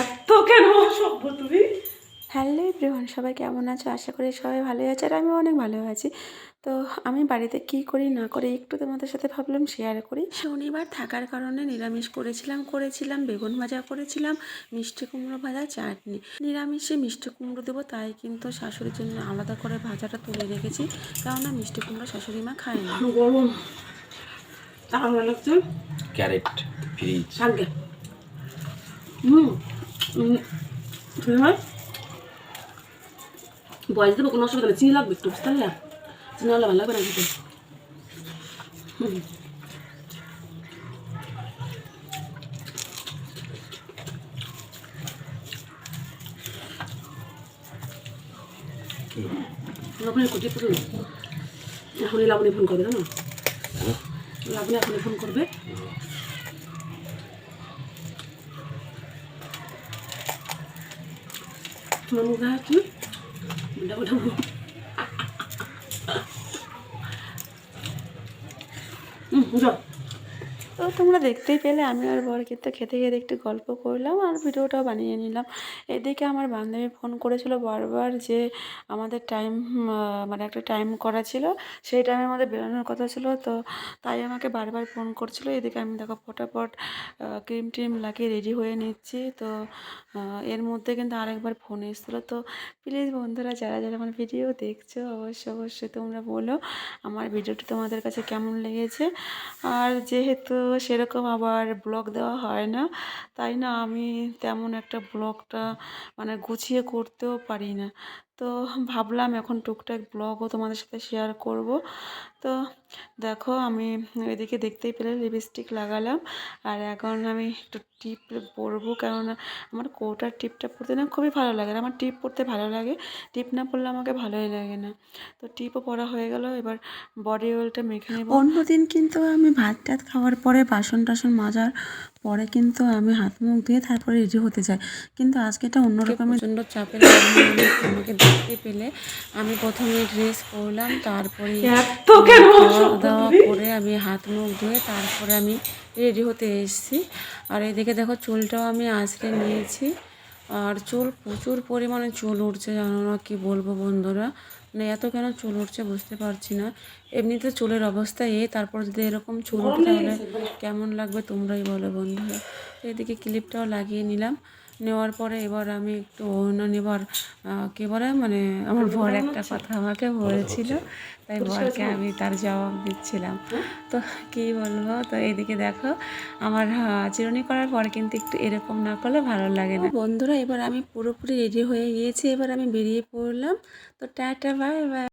এত কেন সভ্য তুমি? হ্যালো এভরিওয়ান সবাই কেমন আছো? আশা করি সবাই ভালোই আছে আর আমি অনেক ভালো আছি। তো আমি বাড়িতে কি করি না করি একটু তোমাদের সাথে ভাবলাম শেয়ার করি। শনিবার থাকার কারণে নিরামিষ করেছিলাম করেছিলাম বেগুন ভাজা করেছিলাম মিষ্টি কুমড়ো ভাজা চাটনি। নিরামিষে মিষ্টি কুমড়ো দেবো তাই কিন্তু শাশুড়ির জন্য আলাদা করে ভাজাটা তুলে রেখেছি। কেননা মিষ্টি কুমড়ো শাশুড়ি মা খায় না। গরম। ক্যারেট ফ্রিজ হুম। হয় বয়স দেবো কোনো অসুবিধা নেই। চিনি লাগবে একটু বুঝতে পারলে? চিনি হলে ভালো লাগবে না খেতে। হুম। লাবণী কোটি পুরো এখনই লাবণী ফোন করবে জানো? লাবণী এখনই ফোন করবে। তোমার মুখে আছে ওটা ওটা হুম যাও তো তোমরা দেখতেই পেলে, আমি আর বর কিন্তু খেতে খেতে একটু গল্প করলাম আর ভিডিওটাও বানিয়ে নিলাম। এদিকে আমার বান্ধবী ফোন করেছিল বারবার যে আমাদের টাইম মানে একটা টাইম করা ছিল, সেই টাইমের মধ্যে বেরোনোর কথা ছিল, তো তাই আমাকে বারবার ফোন করছিল। এদিকে আমি দেখো ফটাফট ক্রিম ট্রিম লাগিয়ে রেডি হয়ে নিচ্ছি, তো এর মধ্যে কিন্তু আরেকবার ফোন এসেছিল। তো প্লিজ বন্ধুরা, যারা যারা আমার ভিডিও দেখছ, অবশ্যই অবশ্যই তোমরা বলো আমার ভিডিওটি তোমাদের কাছে কেমন লেগেছে। আর যেহেতু সেরকম আবার ব্লগ দেওয়া হয় না। তাই না? আমি তেমন একটা ব্লগটা মানে গুছিয়ে করতেও পারি না। তো ভাবলাম এখন টুকটাক ব্লগও তোমাদের সাথে শেয়ার করব। তো দেখো আমি এদিকে দেখতেই পেলে লিপস্টিক লাগালাম আর এখন আমি একটু টিপ পরবো কেননা আমার কোটার টিপটা পরতে না খুবই ভালো লাগে আমার টিপ পরতে ভালো লাগে। টিপ না পরলে আমাকে ভালোই লাগে না। তো টিপও পরা হয়ে গেল এবার বডি অয়েলটা মেখে নেব। অন্যদিন কিন্তু আমি ভাত টাত খাওয়ার পরে বাসন টাসন মাজার পরে কিন্তু আমি হাত মুখ ধুয়ে তারপরে রেডি হতে যাই কিন্তু আজকে এটা অন্যরকমের প্রচণ্ড চাপের আমাকে দেখতে পেলে আমি প্রথমে ড্রেস পরলাম তারপরে খাওয়া দাওয়া করে আমি হাত মুখ ধুয়ে তারপরে আমি রেডি হতে এসেছি। আর এদিকে দেখো চুলটাও আমি আঁচড়ে নিয়েছি। আর চুল প্রচুর পরিমাণে চুল উঠছে জানো না কি বলব বন্ধুরা। মানে এত কেন চুল উঠছে বুঝতে পারছি না। এমনিতে চুলের অবস্থা এই তারপর যদি এরকম চুল উঠে তাহলে কেমন লাগবে তোমরাই বলো বন্ধুরা। এদিকে ক্লিপটাও লাগিয়ে নিলাম। নেওয়ার পরে এবার আমি একটু অন্য নেবার কী বলে মানে আমার বর একটা কথা আমাকে বলেছিল তাই বরকে আমি তার জবাব দিচ্ছিলাম। তো কী বলব তো এদিকে দেখো আমার চিরুনি করার পর কিন্তু একটু এরকম না করলে ভালো লাগে না। বন্ধুরা এবার আমি পুরোপুরি রেডি হয়ে গিয়েছি এবার আমি বেরিয়ে পড়লাম। তো টাটা বাই বাই